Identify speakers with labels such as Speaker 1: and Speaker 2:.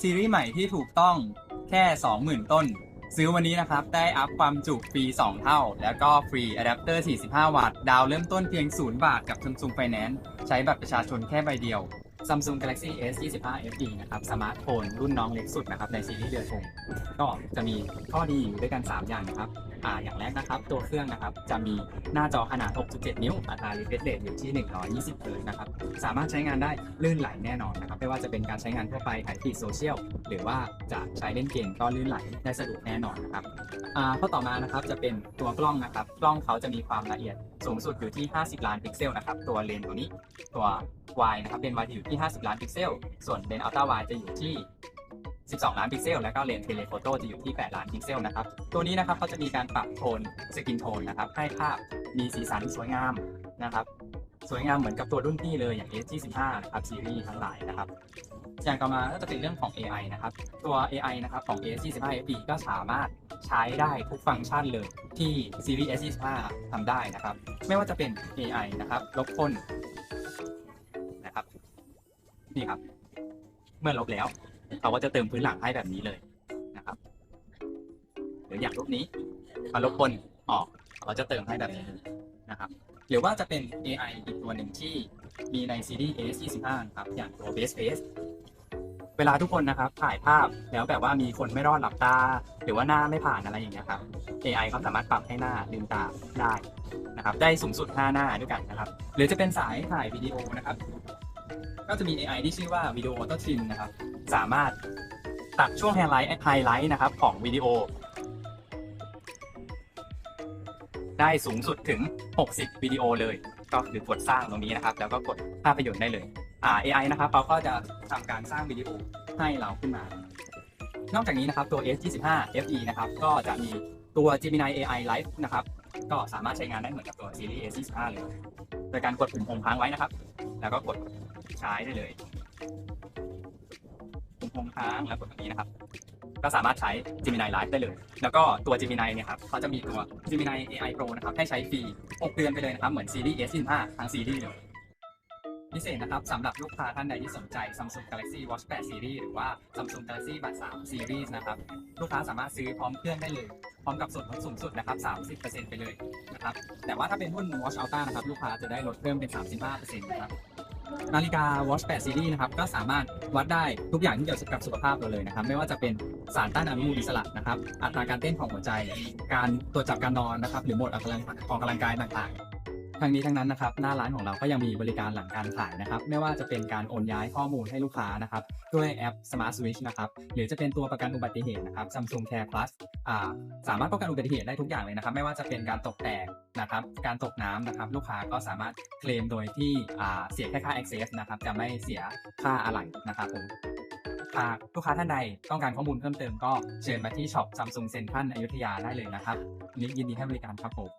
Speaker 1: ซีรีส์ใหม่ที่ถูกต้องแค่ 20,000 ต้น ซื้อวันนี้นะครับ ได้อัพความจุฟรี 2 เท่า แล้วก็ฟรีอะแดปเตอร์ 45 วัตต์ ดาวเริ่มต้นเพียง 0 บาทกับ Samsung Finance ใช้บัตรประชาชนแค่ใบเดียว Samsung Galaxy S 25 FE นะครับสมาร์ทโฟนรุ่นน้องเล็กสุดนะครับในซีรีส์เดือนธงก็จะมีข้อดีอยู่ด้วยกัน 3 อย่างนะครับ อ่าอย่างแรกนะครับ ตัวเครื่องนะครับจะมีหน้าจอขนาด 6.7 นิ้ว อัตรา refresh rate อยู่ที่ 120เฮิร์ตนะครับ สามารถใช้งานได้ลื่นไหลแน่นอนนะครับ ไม่ว่าจะเป็นการใช้งานทั่วไปถ่ายฟีดโซเชียล หรือว่าจะใช้เล่นเกมก็ลื่นไหลได้สะดวกแน่นอนนะครับอ่าข้อต่อมานะครับจะเป็นตัวกล้องนะครับ กล้องเขาจะมีความละเอียดสูงสุดอยู่ที่ 50 ล้านพิกเซลนะครับ ตัวเลนส์ตัวนี้ ตัววายนะครับเลนส์วายจะอยู่ที่ 50 ล้านพิกเซล ส่วนเลนส์อัลตร้าวายจะอยู่ที่ 12 ล้านพิกเซล แล้วก็เลนส์เทเลโฟโต้จะอยู่ที่ 8 ล้านพิกเซลนะครับ ตัวนี้นะครับเขาจะมีการปรับโทนสกินโทนนะครับ ให้ภาพมีสีสันสวยงามนะครับ สวยงามเหมือนกับตัวรุ่นพี่เลยอย่าง S25 นะครับซีรีส์ทั้งหลายนะครับ อย่างต่อมาก็จะเป็นเรื่องของ AI นะครับ ตัว AI นะครับของ S25 FE ก็สามารถใช้ได้ทุกฟังก์ชันเลยที่ซีรีส์ S25 ทำได้นะครับ ไม่ว่าจะเป็น AI นะครับลบคนนะครับนี่ครับ เมื่อลบแล้ว เขาก็จะเติมพื้นหลังให้แบบนี้เลยนะครับหรืออย่างรูปนี้พอลบคนออกเขาจะเติมให้แบบนี้นะครับ หรือว่าจะเป็น AI อีกตัวหนึ่งที่มีในซีรีส์ S25 ครับอย่างตัว Base Face เวลาทุกคนนะครับถ่ายภาพแล้วแบบว่ามีคนไม่รอดหลับตา หรือว่าหน้าไม่ผ่านอะไรอย่างเงี้ยครับ AI เขาสามารถปรับให้หน้าลืมตาได้นะครับ ได้สูงสุด 5 หน้าด้วยกันนะครับ หรือจะเป็นสายถ่ายวิดีโอนะครับ ก็จะมี AI ที่ชื่อว่า Video Auto Trim นะครับ สามารถตัดช่วงไฮไลท์ไฮไลท์นะครับของวิดีโอ ได้สูงสุดถึง 60 วิดีโอเลย ก็คือกดสร้างตรงนี้นะครับ แล้วก็กดภาพยนตร์ได้เลยอ่า AI นะครับเขาก็จะทำการสร้างวิดีโอให้เราขึ้นมา นอกจากนี้นะครับตัว S25 FE นะครับก็จะมีตัว Gemini AI Live นะครับก็สามารถใช้งานได้เหมือนกับตัวซีรีส์ S25 เลย โดยการกดปุ่มโฮมค้างไว้นะครับ แล้วก็กดใช้ได้เลย ปุ่มโฮมค้างแล้วกดตรงนี้นะครับ ก็สามารถใช้ Gemini Live ได้เลย แล้วก็ตัว Gemini เนี่ยครับเขาจะมีตัว Gemini AI Pro นะครับ ให้ใช้ฟรี6เดือนไปเลยนะครับ เหมือนซีรีส์ S25 ทั้งซีรีส์เลยพิเศษนะครับสำหรับลูกค้าท่านใดที่สนใจ Samsung Galaxy Watch 8 Series หรือว่า Samsung Galaxy Buds 3 Series นะครับ ลูกค้าสามารถซื้อพร้อมเครื่องได้เลย พร้อมกับส่วนลดสูงสุดนะครับ 30%ไปเลยนะครับ แต่ว่าถ้าเป็นรุ่น Watch Ultra นะครับ ลูกค้าจะได้ลดเพิ่มเป็น 35%นะครับ นาฬิกา Watch 8 Series นะครับ ก็สามารถวัดได้ทุกอย่างที่เกี่ยวกับสุขภาพเราเลยนะครับ ไม่ว่าจะเป็นสารต้านอนุมูลอิสระนะครับ อัตราการเต้นของหัวใจ การตรวจจับการนอนนะครับ หรือโหมดออกกำลังออกกำลังกายต่างๆ ทั้งนี้ทั้งนั้นนะครับหน้าร้านของเราก็ยังมีบริการหลังการขายนะครับไม่ว่าจะเป็นการโอนย้ายข้อมูลให้ลูกค้านะครับด้วยแอป Smart Switch นะครับหรือจะเป็นตัวประกันอุบัติเหตุนะครับ Samsung Care Plus อ่าสามารถป้องกันอุบัติเหตุได้ทุกอย่างเลยนะครับ ไม่ว่าจะเป็นการตกแตกนะครับการตกน้ำนะครับลูกค้าก็สามารถเคลมโดยที่อ่าเสียแค่ค่า access นะครับจะไม่เสียค่าอะไหล่นะครับผมหากลูกค้าท่านใดต้องการข้อมูลเพิ่มเติมก็เชิญมาที่ช็อป Samsung Central อยุธยาได้เลยนะครับนนี้ยินดีให้บริการครับผม